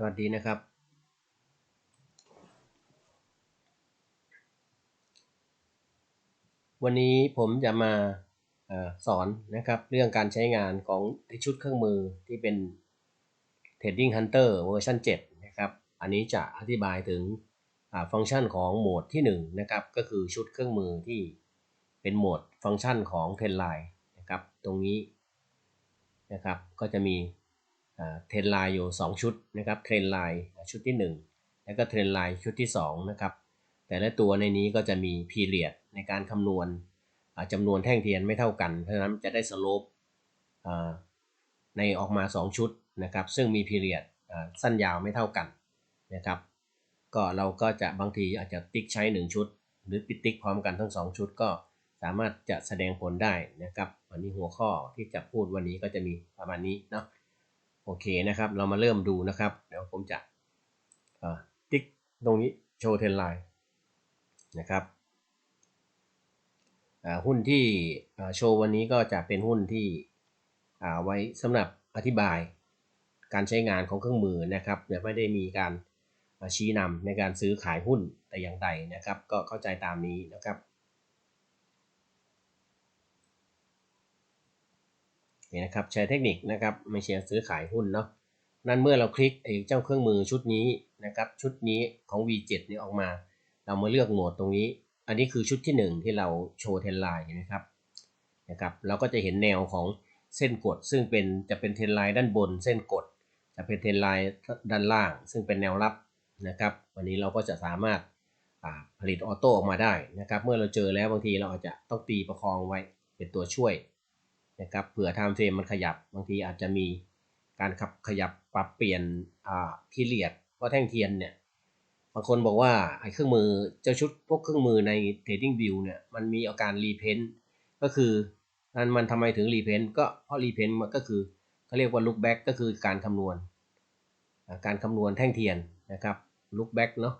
สวัสดีนะครับวันนี้ผมจะมาอสอนนะครับเรื่องการใช้งานของชุดเครื่องมือที่เป็น Trading Hunter เวอร์ชัน7นะครับอันนี้จะอธิบายถึงฟังก์ชันของโหมดที่1นะครับก็คือชุดเครื่องมือที่เป็นโหมดฟังก์ชันของ Trendline นะครับตรงนี้นะครับก็จะมี เทรนไลน์อยู่ 2 ชุดนะครับเทรนไลน์ชุดที่ 1 แล้วก็เทรนไลน์ชุดที่ 2 นะครับ แต่ละตัวในนี้ก็จะมีพีเรียดในการคำนวณอ่าจำนวนแท่งเทียนไม่เท่ากัน เพราะฉะนั้นจะได้สโลปในออกมา 2 ชุดนะครับ ซึ่งมีพีเรียดสั้นยาวไม่เท่ากันนะครับ ก็เราก็จะบางทีอาจจะติ๊กใช้ 1 ชุด หรือปิดติ๊กพร้อมกันทั้ง 2 ชุดก็สามารถจะแสดงผลได้นะครับ วันนี้หัวข้อที่จะพูดวันนี้ก็จะมีประมาณนี้เนาะ โอเคนะครับ เรามาเริ่มดูนะครับ เดี๋ยวผมจะติ๊กตรงนี้โชว์เทนไลน์นะครับหุ้นที่โชว์วันนี้ก็จะเป็นหุ้นที่ไว้สำหรับอธิบายการใช้งานของเครื่องมือนะครับไม่ได้มีการชี้นำในการซื้อขายหุ้นแต่อย่างใดนะครับ ก็เข้าใจตามนี้นะครับ นี่นะครับใช้เทคนิคนะครับไม่ใช่ซื้อขายหุ้นเนาะนั้นเมื่อเราคลิกไอ้เจ้าเครื่องมือชุดนี้นะครับชุดนี้ของ V7 นี่ออกมา เรามาเลือกโหมดตรงนี้ อันนี้คือชุดที่ 1 ที่เราโชว์เทนไลน์เห็นไหมครับนะครับเราก็จะเห็นแนวของเส้นกด ซึ่งเป็นจะเป็นเทนไลน์ด้านบน เส้นกด จะเป็นเทนไลน์ด้านล่าง ซึ่งเป็นแนวรับนะครับ วันนี้เราก็จะสามารถผลิตออโต้ออกมาได้นะครับ เมื่อเราเจอแล้วบางทีเราอาจจะต้องตีประคองไว้เป็นตัวช่วย นะครับเผื่อไทม์เฟรมมันขยับบางทีอาจจะมีการขับขยับปรับเปลี่ยนอ่าพีเรียดเพราะแท่งเทียนเนี่ยบางคนบอกว่าไอ้เครื่องมือเจ้าชุดพวกเครื่องมือใน Trading View เนี่ยมันมีอาการรีเพนก็คือมันมันทำไมถึงรีเพนก็เพราะรีเพนมันก็คือเขาเรียกว่า look back ก็คือการคำนวณ การคำนวณแท่งเทียนนะครับ look back เนาะ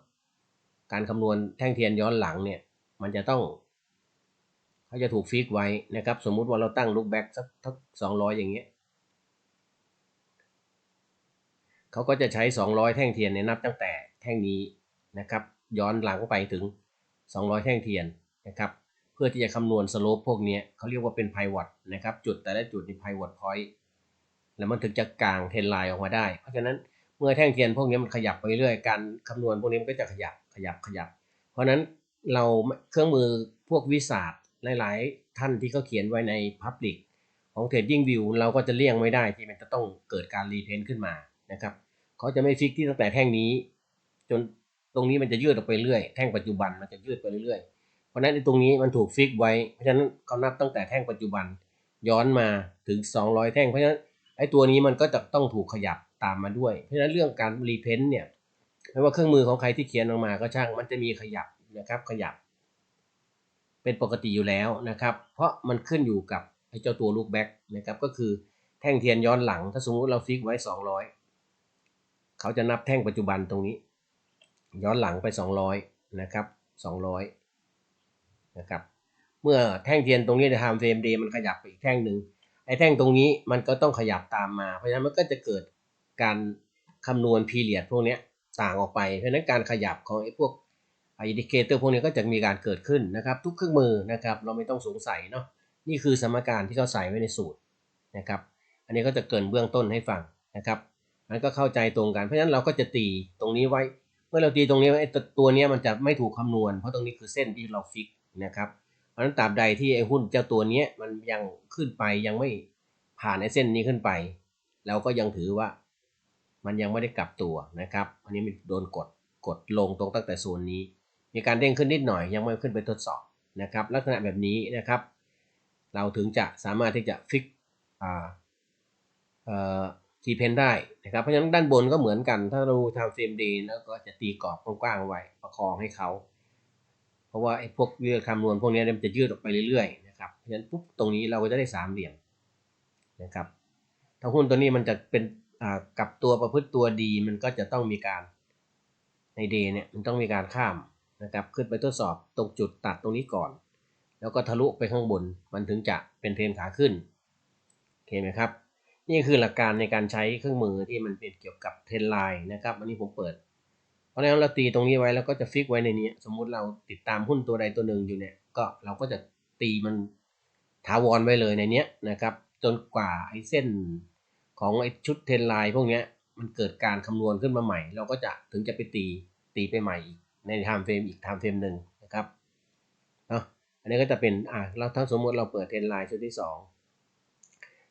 การคำนวณแท่งเทียนย้อนหลังเนี่ยมันจะต้อง เขาจะถูกฟิกไว้นะครับ สมมุติว่าเราตั้งลูกแบ็กสักทักสองร้อยอย่างเงี้ยเขาก็จะใช้ 200 แท่งเทียนในนับตั้งแต่แท่งนี้นะครับ ย้อนหลังไปถึง 200 แท่งเทียนนะครับเพื่อที่จะคำนวณสโลปพวกนี้เขาเรียกว่าเป็นไพวอตนะครับจุดแต่ละจุดในไพวอตพอยต์แล้วมันถึงจะกลางเทนไลน์ออกมาได้ เพราะฉะนั้นเมื่อแท่งเทียนพวกนี้มันขยับไปเรื่อยการคำนวณพวกนี้มันก็จะขยับขยับขยับ เพราะฉะนั้นเราเครื่องมือพวกวิสา หลาย ๆ ท่านที่เขาเขียนไว้ใน Public ของ Trading View เราก็จะเลี่ยงไม่ได้ที่มันจะต้องเกิดการรีเพนขึ้นมานะครับเขาจะไม่ฟิกที่ตั้งแต่แท่งนี้ จนตรงนี้มันจะยืดออกไปเรื่อยแท่งปัจจุบันมันจะยืดไปเรื่อยเพราะฉะนั้นตรงนี้มันถูกฟิกไว้เพราะฉะนั้นเขานับตั้งแต่แท่งปัจจุบันย้อนมาถึง 200 แท่งเพราะฉะนั้นไอ้ตัวนี้มันก็จะต้องถูกขยับตามมาด้วย เพราะฉะนั้นเรื่องการรีเพนตเนี่ยไม่ว่าเครื่องมือของใครที่เขียนออกมาก็ช่างมันจะมีขยับนะครับขยับ เป็นปกติอยู่แล้วนะครับ เพราะมันขึ้นอยู่กับไอ้เจ้าตัวลูกแบ็กนะครับก็คือแท่งเทียนย้อนหลัง ถ้าสมมติเราฟิกไว้ 200 เขาจะนับแท่งปัจจุบันตรงนี้ ย้อนหลังไป 200 นะครับ 200 นะครับ เมื่อแท่งเทียนตรงนี้ในไทม์เฟรมเดย์มันขยับไปอีกแท่งหนึ่งไอ้แท่งตรงนี้มันก็ต้องขยับตามมา เพราะฉะนั้นมันก็จะเกิดการคำนวณพีเรียดพวกนี้ต่างออกไป เพราะฉะนั้นการขยับของไอ้พวก อินดิเคเตอร์พวกนี้ก็จะมีการเกิดขึ้นนะครับ ทุกเครื่องมือนะครับ เราไม่ต้องสงสัยเนาะนี่คือสมการที่เขาใส่ไว้ในสูตรนะครับ อันนี้ก็จะเกินเบื้องต้นให้ฟังนะครับมันก็เข้าใจตรงกันเพราะฉะนั้นเราก็จะตีตรงนี้ไว้ เมื่อเราตีตรงนี้ไอ้ตัวนี้มันจะไม่ถูกคำนวณ เพราะตรงนี้คือเส้นที่เราฟิกนะครับเพราะฉะนั้นตราบใดที่ไอ้หุ้นเจ้าตัวนี้มันยังขึ้นไปยังไม่ผ่านไอ้เส้นนี้ขึ้นไป เราก็ยังถือว่ามันยังไม่ได้กลับตัวนะครับ อันนี้มันโดนกดกดลงตรงตั้งแต่โซนนี้ มีการเด้งขึ้นนิดหน่อยยังไม่ขึ้นไปทดสอบนะครับ ลักษณะแบบนี้นะครับ เราถึงจะสามารถที่จะฟิกทีเพนได้นะครับ เพราะฉะนั้นด้านบนก็เหมือนกัน ถ้าเราทำเฟรมดีแล้วก็จะตีกรอบกว้างๆไว้ประคองให้เขา เพราะว่าไอ้พวกเรื่องคำนวณพวกนี้มันจะยืดออกไปเรื่อยๆนะครับ เพราะฉะนั้นปุ๊บตรงนี้เราก็จะได้สามเหลี่ยมนะครับ ถ้าหุ้นตัวนี้มันจะเป็นกับตัวประพฤติตัวดีมันก็จะต้องมีการในเดเนี่ยมันต้องมีการข้าม นะครับขึ้นไปทดสอบตรงจุดตัดตรงนี้ก่อน แล้วก็ทะลุไปข้างบนมันถึงจะเป็นเทรนขาขึ้นโอเคไหมครับนี่คือหลักการในการใช้เครื่องมือที่มันเป็นเกี่ยวกับเทรนไลน์นะครับอันนี้ผมเปิด เพราะฉะนั้นเราตีตรงนี้ไว้แล้วก็จะฟิกไว้ในนี้ สมมุติเราติดตามหุ้นตัวใดตัวหนึ่งอยู่เนี่ยก็เราก็จะตีมันถาวรไว้เลยในนี้นะครับ จนกว่าไอ้เส้นของไอ้ชุดเทรนไลน์พวกนี้มันเกิดการคำนวณขึ้นมาใหม่ เราก็จะถึงจะไปตีตีไปใหม่อีก ในไทม์เฟรมอีกไทม์เฟรมหนึ่งนะครับเนาะอันนี้ก็จะเป็นอะเราถ้าสมมติเราเปิดเทรนไลน์ชุดที่สอง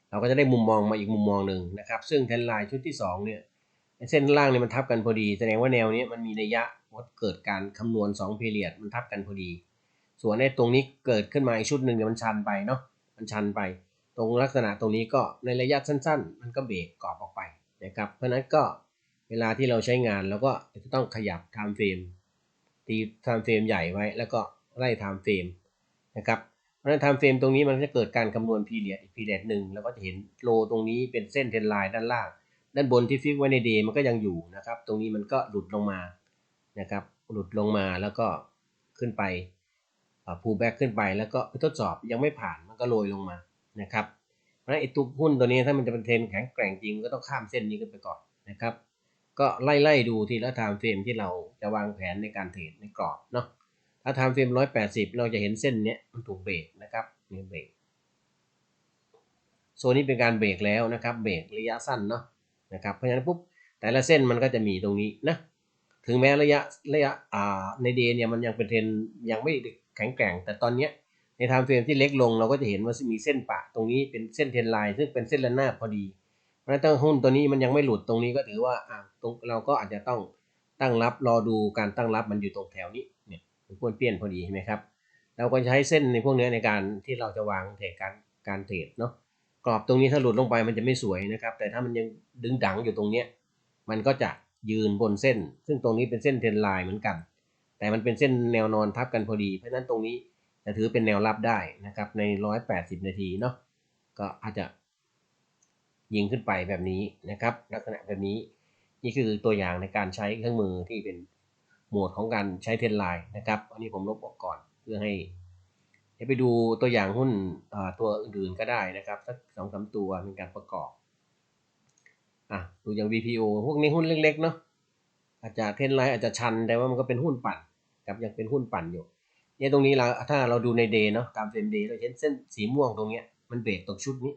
เราก็จะได้มุมมองมาอีกมุมมองหนึ่งนะครับ ซึ่งเทรนไลน์ชุดที่2เนี่ยเส้นล่างเนี่ยมันทับกันพอดี แสดงว่าแนวนี้มันมีนัยยะว่าเกิดการคำนวณ2 period มันทับกันพอดี ส่วนในตรงนี้เกิดขึ้นมาอีกชุดหนึ่งเนี่ยมันชันไปเนาะมันชันไป ตรงลักษณะตรงนี้ก็ในระยะสั้น ๆ มันก็เบรกกรอบออกไปนะครับเพราะฉะนั้นก็เวลาที่เราใช้งานเราก็จะต้องขยับ time frame ตี time frame ใหญ่ไว้ แล้วก็ไล่ time frame นะครับเพราะฉะนั้น time frame ตรงนี้มันจะเกิดการคำนวณ period อีก period หนึ่งแล้วก็จะเห็นโลตรงนี้เป็นเส้นเทนไลน์ด้านล่าง ด้านบนที่ฟิกไว้ใน day มันก็ยังอยู่นะครับ ตรงนี้มันก็หลุดลงมานะครับหลุดลงมาแล้วก็ขึ้นไปพูแบ็กขึ้นไปแล้วก็ไปทดสอบยังไม่ผ่านมันก็โรยลงมานะครับเพราะฉะนั้นไอ้ตัวหุ้นตัวนี้ถ้ามันจะเป็นเทรนแข็งแกร่งจริงก็ต้องข้ามเส้นนี้ขึ้นไปก่อนนะครับ ก็ไล่ๆดูทีละไทม์เฟรมที่เราจะวางแผนในการเทรดในกรอบเนาะถ้าไทม์เฟรม180เราจะเห็นเส้นเนี้ยมันถูกเบรกนะครับนี่เบรกโซนนี้เป็นการเบรกแล้วนะครับ เบรกระยะสั้นเนาะนะครับเพราะฉะนั้นปุ๊บแต่ละเส้นมันก็จะมีตรงนี้นะถึงแม้ระยะระยะอ่าในเดย์เนี่ยมันยังเป็นเทรนยังไม่แข็งแกร่ง แต่ตอนเนี้ยในไทม์เฟรมที่เล็กลงเราก็จะเห็นว่ามีเส้นปะตรงนี้เป็นเส้นเทรนไลน์ซึ่งเป็นเส้นระนาบพอดี ราะฉะนั้นถ้าหุ้นตัวนี้มันยังไม่หลุดตรงนี้ก็ถือว่าอ่าตรงเราก็อาจจะต้องตั้งรับรอดูการตั้งรับมันอยู่ตรงแถวนี้เนี่ยป้วนเปี้ยนพอดีใช่ไหมครับเราก็ใช้เส้นในพวกนี้ในการที่เราจะวางเทรดการการเทรดเนาะกรอบตรงนี้ถ้าหลุดลงไปมันจะไม่สวยนะครับ แต่ถ้ามันยังดึงดังอยู่ตรงเนี้ยมันก็จะยืนบนเส้น ซึ่งตรงนี้เป็นเส้นเทรนไลน์เหมือนกัน แต่มันเป็นเส้นแนวนอนทับกันพอดีเพราะฉะนั้นตรงนี้จะถือเป็นแนวรับได้นะครับใน 180 นาทีเนาะก็อาจจะ ยิงขึ้นไปแบบนี้นะครับ ลักษณะแบบนี้นี่คือตัวอย่างในการใช้เครื่องมือที่เป็นหมวดของการใช้เทรนไลน์นะครับ อันนี้ผมลบออกก่อนเพื่อให้ไปดูตัวอย่างหุ้นตัวอื่นๆก็ได้นะครับสักสองสาตัวเป็นการประกอบอะดูอย่าง VPO พวกนี้หุ้นเล็กๆเนาะอาจจะเทรนไลน์อาจจะชันแต่ว่ามันก็เป็นหุ้นปั่นครับยังเป็นหุ้นปั่นอยู่เนี่ยตรงนี้เราถ้าเราดูในเดย์เนาะตามเฟรมเดย์เราเห็นเส้นสีม่วงตรงเนี้ยมันเบรกตรงชุดนี้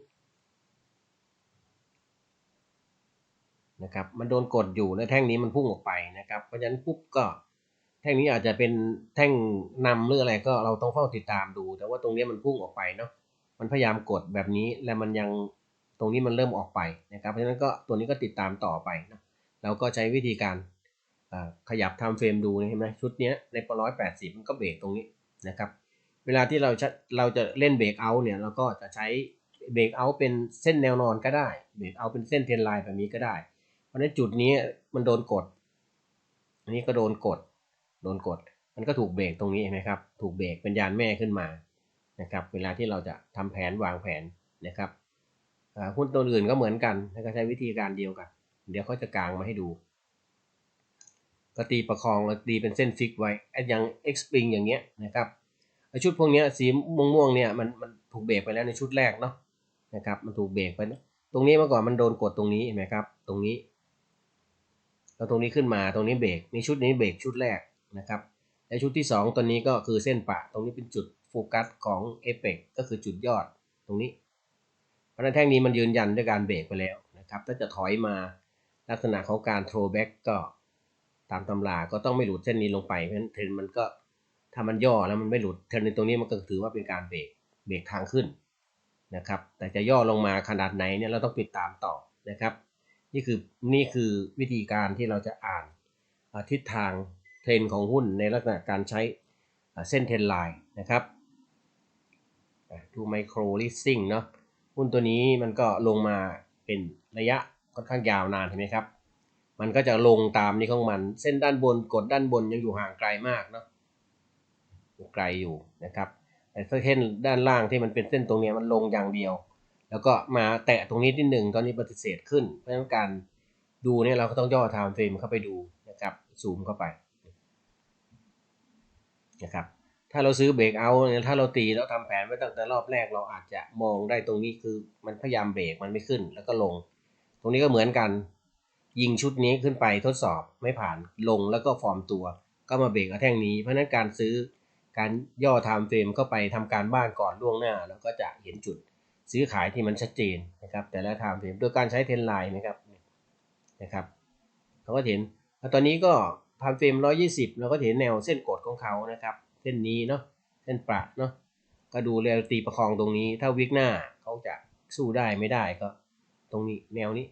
นะครับ มันโดนกดอยู่แล้วแท่งนี้มันพุ่งออกไปนะครับ เพราะฉะนั้นปุ๊บก็แท่งนี้อาจจะเป็นแท่งนำหรืออะไรก็เราต้องเฝ้าติดตามดู แต่ว่าตรงนี้มันพุ่งออกไปเนาะ มันพยายามกดแบบนี้และมันยังตรงนี้มันเริ่มออกไปนะครับ เพราะฉะนั้นก็ตัวนี้ก็ติดตามต่อไปนะเราก็ใช้วิธีการขยับทำเฟรมดูเห็นไหมชุดนี้ในปร้อยแปดสิบมันก็เบรกตรงนี้นะครับ เวลาที่เราเราจะเล่นเบรกเอาเนี่ยเราก็จะใช้เบรกเอาเป็นเส้นแนวนอนก็ได้เบรกเอาเป็นเส้นเทรนไลน์แบบนี้ก็ได้ เพราะนั้นจุดนี้มันโดนกด อันนี้ก็โดนกด โดนกด มันก็ถูกเบรกตรงนี้เห็นไหมครับ ถูกเบรกเป็นยานแม่ขึ้นมานะครับ เวลาที่เราจะทำแผนวางแผนนะครับหุ้นตัวอื่นก็เหมือนกันแล้วก็ใช้วิธีการเดียวกัน เดี๋ยวเขาจะกางมาให้ดู ก็ตีประคองตีเป็นเส้นฟิกไว้อย่าง X Spring อย่างเงี้ยนะครับชุดพวกนี้สีม่วงๆเนี่ยมันมันถูกเบรกไปแล้วในชุดแรกเนาะนะครับ มันถูกเบรกไปนะตรงนี้เมื่อก่อนมันโดนกดตรงนี้เห็นไหมครับ ตรงนี้ แล้วตรงนี้ขึ้นมาตรงนี้เบรกนี่ชุดนี้เบรกชุดแรกนะครับและชุดที่ 2 ตัวนี้ก็คือเส้นปะตรงนี้เป็นจุดโฟกัสของเอเปกก็คือจุดยอดตรงนี้เพราะนั้นแท่งนี้มันยืนยันด้วยการเบรกไปแล้วนะครับถ้าจะถอยมาลักษณะของการโทรแบ็กก็ตามตำราก็ต้องไม่หลุดเส้นนี้ลงไปเพราะฉะนั้นเทรนมันก็ถ้ามันย่อแล้วมันไม่หลุดเทรนในตรงนี้มันก็ถือว่าเป็นการเบรกเบรกทางขึ้นนะครับแต่จะย่อลงมาขนาดไหนเนี่ยเราต้องติดตามต่อนะครับ นี่คือนี่คือวิธีการที่เราจะอ่านทิศทางเทรนของหุ้นในลักษณะการใช้เส้นเทรนไลน์นะครับดูไมโครลิสซิ่งเนาะหุ้นตัวนี้มันก็ลงมาเป็นระยะค่อนข้างยาวนานเห็นไหมครับ มันก็จะลงตามนี้ของมัน เส้นด้านบนกดด้านบนยังอยู่ห่างไกลมากเนาะไกลอยู่นะครับแต่เส้นด้านล่างที่มันเป็นเส้นตรงนี้มันลงอย่างเดียว แล้วก็มาแตะตรงนี้ที่หนึ่งตอนนี้ปฏิเสธขึ้น เพราะฉะนั้นการดูเนี่ยเราก็ต้องย่อไทม์เฟรมเข้าไปดูนะครับซูมเข้าไปนะครับถ้าเราซื้อเบรกเอาเนี่ยถ้าเราตีแล้วทำแผนไว้ตั้งแต่รอบแรกเราอาจจะมองได้ตรงนี้คือมันพยายามเบรกมันไม่ขึ้นแล้วก็ลง ตรงนี้ก็เหมือนกัน ยิงชุดนี้ขึ้นไปทดสอบไม่ผ่านลงแล้วก็ฟอร์มตัว ก็มาเบรกเอาแท่งนี้ เพราะฉะนั้นการซื้อการย่อไทม์เฟรมเข้าไปทำการบ้านก่อนล่วงหน้า แล้วก็จะเห็นจุด ซื้อขายที่มันชัดเจนนะครับ แต่ละไทม์เฟรมโดยการใช้เทรนไลน์นะครับนะครับเราก็เห็นแล้วตอนนี้ก็ไทม์เฟรม120 เราก็เห็นแนวเส้นกดของเขานะครับ เส้นนี้เนาะเส้นประเนาะก็ดูแลตีประคองตรงนี้ ถ้าวิกหน้าเขาจะสู้ได้ไม่ได้ก็ ตรงนี้แนวนี้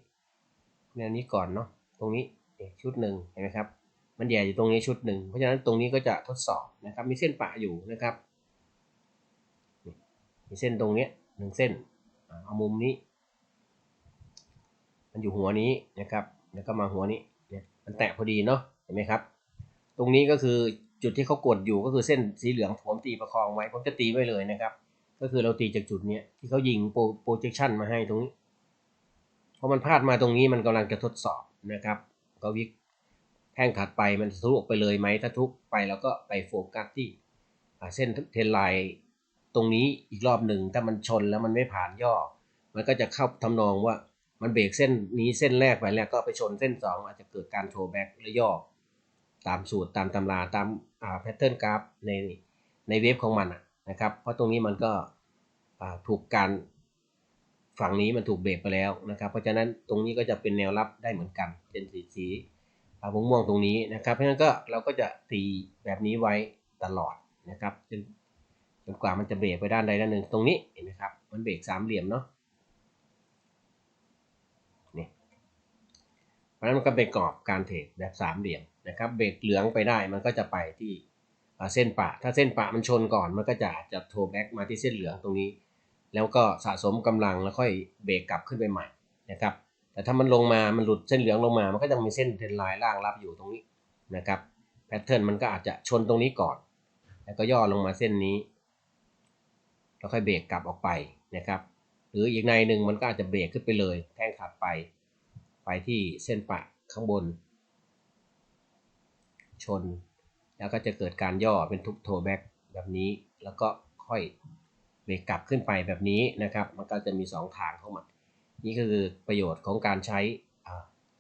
แนวนี้ก่อนเนาะตรงนี้ชุดหนึ่งเห็นไหมครับมันแย่อยู่ตรงนี้ชุดหนึ่งเพราะฉะนั้นตรงนี้ก็จะทดสอบนะครับ มีเส้นปะอยู่นะครับ มีเส้นตรงเนี้ย หนึ่งเส้นเอามุมนี้ มันอยู่หัวนี้นะครับ แล้วก็มาหัวนี้เนี่ยมันแตะพอดีเนาะเห็นไหมครับ ตรงนี้ก็คือจุดที่เขากดอยู่ก็คือเส้นสีเหลืองผมตีประคองไว้ผมจะตีไว้เลยนะครับ ก็คือเราตีจากจุดเนี้ยที่เขายิงโปรเจคชันมาให้ตรงนี้พอมันพลาดมาตรงนี้มันกำลังจะทดสอบนะครับก็วิกแท่งถัดไปมันทะลุออกไปเลยไหมถ้าทุกไปแล้วก็ไปโฟกัสที่เส้นเทนไลน์ รงนี้อีกรอบหนึ่งถ้ามันชนแล้วมันไม่ผ่านย่อ มันก็จะเข้าทำนองว่ามันเบรกเส้นนี้เส้นแรกไปแล้วก็ไปชนเส้น 2 อาจจะเกิดการโชว์แบ็กและย่อ ตามสูตรตามตำราตามแพทเทิร์นกราฟในในเวฟของมันนะครับ เพราะตรงนี้มันก็ถูกการฝั่งนี้มันถูกเบรกไปแล้วนะครับ เพราะฉะนั้นตรงนี้ก็จะเป็นแนวรับได้เหมือนกันเป็นสีสีม่วงม่วงตรงนี้นะครับ เพราะฉะนั้นก็เราก็จะตีแบบนี้ไว้ตลอดนะครับ จนกว่ามันจะเบรกไปด้านใดด้านหนึ่งตรงนี้เห็นไหมครับ มันเบรกสามเหลี่ยมเนาะนี่เพราะฉะนั้นมันก็เป็นกรอบการเทรดแบบสามเหลี่ยมนะครับเบรกเหลืองไปได้มันก็จะไปที่เส้นปะ ถ้าเส้นปะมันชนก่อนมันก็จะจะโทรแบ็กมาที่เส้นเหลืองตรงนี้ แล้วก็สะสมกำลังแล้วค่อยเบรกกลับขึ้นไปใหม่นะครับแต่ถ้ามันลงมา มันหลุดเส้นเหลืองลงมา มันก็ยังมีเส้นเทรนไลน์ล่างรับอยู่ตรงนี้นะครับ แพทเทิร์นมันก็อาจจะชนตรงนี้ก่อน แล้วก็ย่อลงมาเส้นนี้ แล้วค่อยเบรกกลับออกไปนะครับ หรืออีกในหนึ่งมันก็อาจจะเบรกขึ้นไปเลย แท่งถัดไป ไปที่เส้นปะข้างบน ชน แล้วก็จะเกิดการย่อเป็นทุกโทแบ็กแบบนี้ แล้วก็ค่อยเบรกกลับขึ้นไปแบบนี้นะครับ มันก็จะมี 2 ทางเข้ามา นี่ก็คือประโยชน์ของการใช้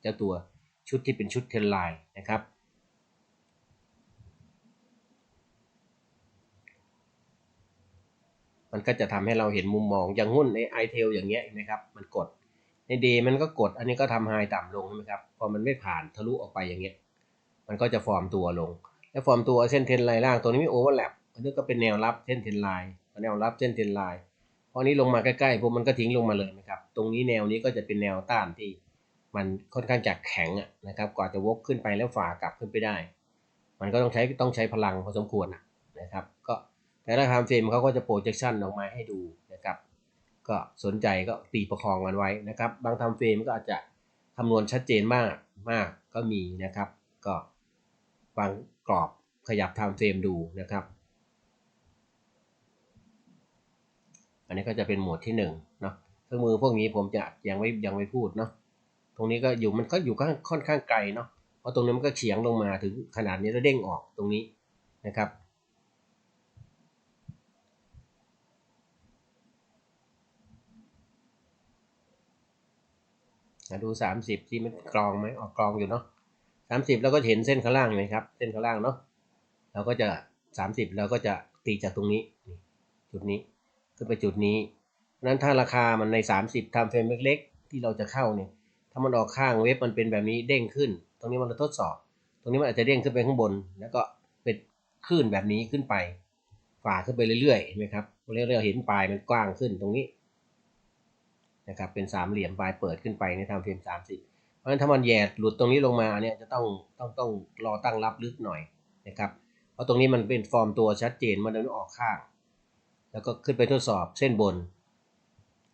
เจ้าตัวชุดที่เป็นชุดเทนไลน์นะครับ มันก็จะทำให้เราเห็นมุมมองอย่างหุ้นในไอเทลอย่างเงี้ยนะครับ มันกดในเดย์มันก็กด อันนี้ก็ทำไฮต่ำลงใช่ไหมครับ พอมันไม่ผ่านทะลุออกไปอย่างเงี้ย มันก็จะฟอร์มตัวลง แล้วฟอร์มตัวเส้นเทนไลน์ล่างตัวนี้ไม่โอเวอร์แลปอันนี้ก็เป็นแนวรับเส้นเทนไลน์แนวรับเส้นเทนไลน์พอนี้ลงมาใกล้ๆพวกมันก็ทิ้งลงมาเลยนะครับ ตรงนี้แนวนี้ก็จะเป็นแนวต้านที่มันค่อนข้างจะแข็งนะครับ กว่าจะวกขึ้นไปแล้วฝ่ากลับขึ้นไปได้ มันก็ต้องใช้ต้องใช้พลังพอสมควรนะครับ ก็ แต่ละไทม์เฟรมเขาก็จะโปรเจคชันออกมาให้ดูนะครับ ก็สนใจก็ตีประคองกันไว้นะครับ บางไทม์เฟรมก็อาจจะคำนวณชัดเจนมากมากก็มีนะครับ ก็วางกรอบขยับไทม์เฟรมดูนะครับ อันนี้ก็จะเป็นโหมดที่1เนาะเครื่องมือพวกนี้ผมจะยังไม่ยังไม่พูดเนาะตรงนี้ก็อยู่มันก็อยู่ค่อนข้างไกลเนาะเพราะตรงนี้มันก็เฉียงลงมาถึงขนาดนี้แล้วเด้งออกตรงนี้นะครับ ดู30ที่มันกรองไหมออกกรองอยู่เนาะ30แล้วก็เห็นเส้นข้างล่างไหมครับ เส้นข้างล่างเนาะเราก็จะ30เราก็จะตีจากตรงนี้ จุดนี้ขึ้นไปจุดนี้นั้นถ้าราคามันใน 30ทำเฟรมเล็กๆ ที่เราจะเข้าเนี่ย ถ้ามันออกข้างเว็บมันเป็นแบบนี้เด้งขึ้น ตรงนี้มันจะทดสอบ ตรงนี้มันอาจจะเด้งขึ้นไปข้างบน แล้วก็เป็นคลื่นแบบนี้ขึ้นไป ฝ่าขึ้นไปเรื่อยๆเห็นไหมครับเรื่อยๆเห็นปลายมันกว้างขึ้นตรงนี้ นะครับเป็นสามเหลี่ยมปลายเปิดขึ้นไปในทำเฟรม30เพราะฉะนั้นถ้ามันแย่หลุดตรงนี้ลงมาเนี่ยจะต้องต้องต้องรอตั้งรับลึกหน่อยนะครับเพราะตรงนี้มันเป็นฟอร์มตัวชัดเจนมันเดินออกข้าง แล้วก็ขึ้นไปทดสอบเส้นบน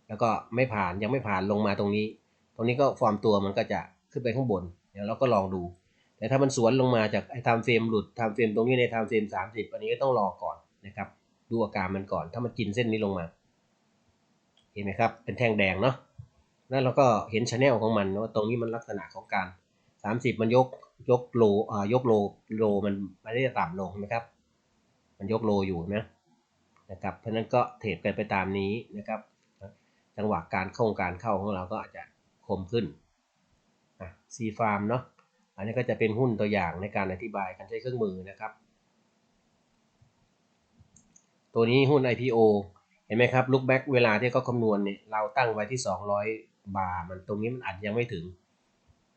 แล้วก็ไม่ผ่านยังไม่ผ่านลงมาตรงนี้ ตรงนี้ก็ฟอร์มตัวมันก็จะขึ้นไปข้างบนเดี๋ยวเราก็ลองดู แต่ถ้ามันสวนลงมาจากไอ้ทำเฟรมหลุดทำเฟรมตรงนี้ในทำเฟรม30อันนี้ก็ต้องรอก่อนนะครับดูอาการมันก่อน ถ้ามันกินเส้นนี้ลงมา เห็นไหมครับ เป็นแท่งแดงเนาะนั่นเราก็เห็นชแนลของมันว่าตรงนี้มันลักษณะของการ 30 มันยกยกโลอ่ายกโลโลมันไม่ได้ต่ำลงนะครับ มันยกโลอยู่นะนะครับเพราะฉะนั้นก็เทรดกันไปตามนี้นะครับ จังหวะการเข้าการเข้าของเราก็อาจจะคมขึ้นอะซีฟาร์มเนาะอันนี้ก็จะเป็นหุ้นตัวอย่างในการอธิบายการใช้เครื่องมือนะครับ ตัวนี้หุ้น IPO เห็นไหมครับ look back เวลาที่เขาคำนวณเนี่ยเราตั้งไว้ที่ 200 บาทมันตรงนี้มันอาจยังไม่ถึง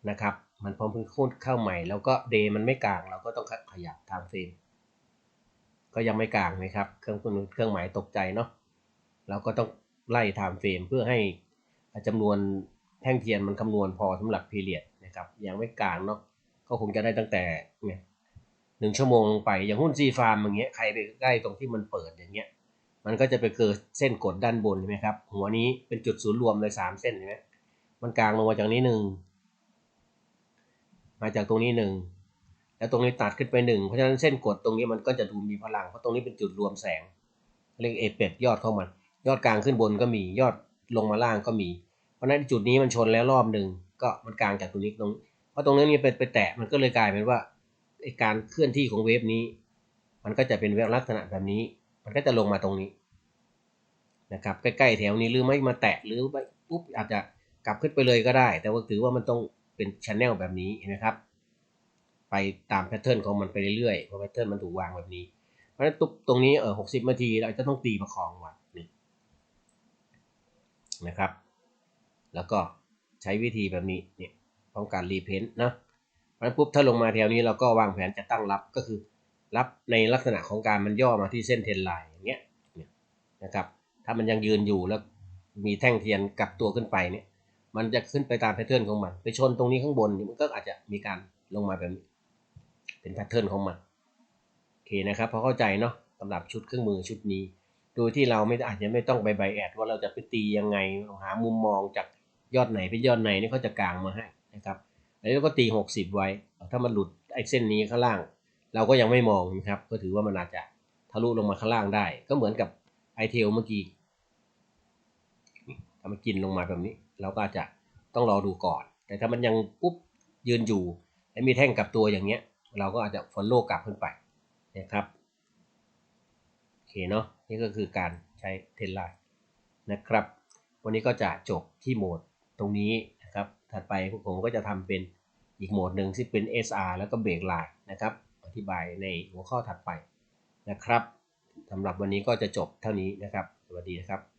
นะครับ มันพอเพิ่งคูดเข้าใหม่ แล้วก็เดย์มันไม่กลาง เราก็ต้องขยับทางเฟรมก็ยังไม่กลางนะครับ เครื่องเครื่องหมายตกใจเนาะเราก็ต้องไล่ไทม์เฟรมเพื่อให้จำนวนแท่งเทียนมันคำนวณพอสำหรับพีเรียดนะครับยังไม่กลางเนาะก็คงจะได้ตั้งแต่เนี่ยหนึ่งชั่วโมงลงไปอย่างหุ้นซีฟาร์มอย่างเงี้ยใครไปใกล้ตรงที่มันเปิดอย่างเงี้ย มันก็จะไปเกิดเส้นกดด้านบนใช่ไหมครับ หัวนี้เป็นจุดศูนย์รวมเลยสามเส้นเห็นไหมมันกลางลงมาจากนี้หนึ่งมาจากตรงนี้หนึ่งแล้วตรงนี้ตัดขึ้นไปหนึ่งเพราะฉะนั้นเส้นกดตรงนี้มันก็จะดูมีพลังเพราะตรงนี้เป็นจุดรวมแสง เรียกเอเปดยอดเข้ามัน ยอดกลางขึ้นบนก็มียอดลงมาล่างก็มี เพราะฉะนั้นจุดนี้มันชนแล้วรอบหนึ่งก็มันกลางจากตรงนี้ตรงเพราะตรงนี้นี่เป็นไปแตะมันก็เลยกลายเป็นว่าการเคลื่อนที่ของเวฟนี้ มันก็จะเป็นเวฟลักษณะแบบนี้ มันก็จะลงมาตรงนี้นะครับใกล้ๆแถวนี้หรือไม่มาแตะหรือปุ๊บอาจจะกลับขึ้นไปเลยก็ได้ แต่ว่าถือว่ามันต้องเป็นชันแนลแบบนี้นไหมครับ ไปตามแพทเทิร์นของมันไปเรื่อยๆเพราะแพทเทิร์นมันถูกวางแบบนี้ เพราะฉะนั้นตุ๊บตรงนี้เออหกสิบนาทีเราจะต้องตีประคองไว้นี่นะครับ แล้วก็ใช้วิธีแบบนี้เนี่ยป้องกันรีเพนต์นะเพราะฉะนั้นปุ๊บถ้าลงมาแถวนี้เราก็วางแผนจะตั้งรับก็คือ รับในลักษณะของการมันย่อมาที่เส้นเทรนไลน์อย่างเงี้ยนะครับ ถ้ามันยังยืนอยู่แล้วมีแท่งเทียนกลับตัวขึ้นไปเนี่ย มันจะขึ้นไปตามแพทเทิร์นของมัน ไปชนตรงนี้ข้างบนมันก็อาจจะมีการลงมาแบบนี้เป็นแพทเทิร์นของมันโอเคนะครับพอเข้าใจเนาะสำหรับชุดเครื่องมือชุดนี้ โดยที่เราไม่อาจจะไม่ต้องไปไบแอดว่าเราจะไปตียังไงหามุมมองจากยอดไหนเป็นยอดไหนนี่เขาจะกลางมาให้นะครับแล้วก็ตี 60 ไว้ ถ้ามันหลุดไอ้เส้นนี้ข้างล่าง เราก็ยังไม่มองนะครับ ก็ถือว่ามันอาจจะทะลุลงมาข้างล่างได้ ก็เหมือนกับไอเทลเมื่อกี้ถ้ามันกินลงมาแบบนี้ เราก็อาจจะต้องรอดูก่อน แต่ถ้ามันยังปุ๊บยืนอยู่และมีแท่งกลับตัวอย่างเงี้ย เราก็อาจจะฟอลโล่กลับขึ้นไปนะครับโอเคเนาะนี่ก็คือการใช้เทนไลน์นะครับ วันนี้ก็จะจบที่โหมดตรงนี้นะครับ ถัดไปพวกผมก็จะทำเป็นอีกโหมดหนึ่งที่เป็น SR แล้วก็เบรกไลน์นะครับ ธิบายในหัวข้อถัดไปนะครับสำหรับวันนี้ก็จะจบเท่านี้นะครับ สวัสดีนะครับ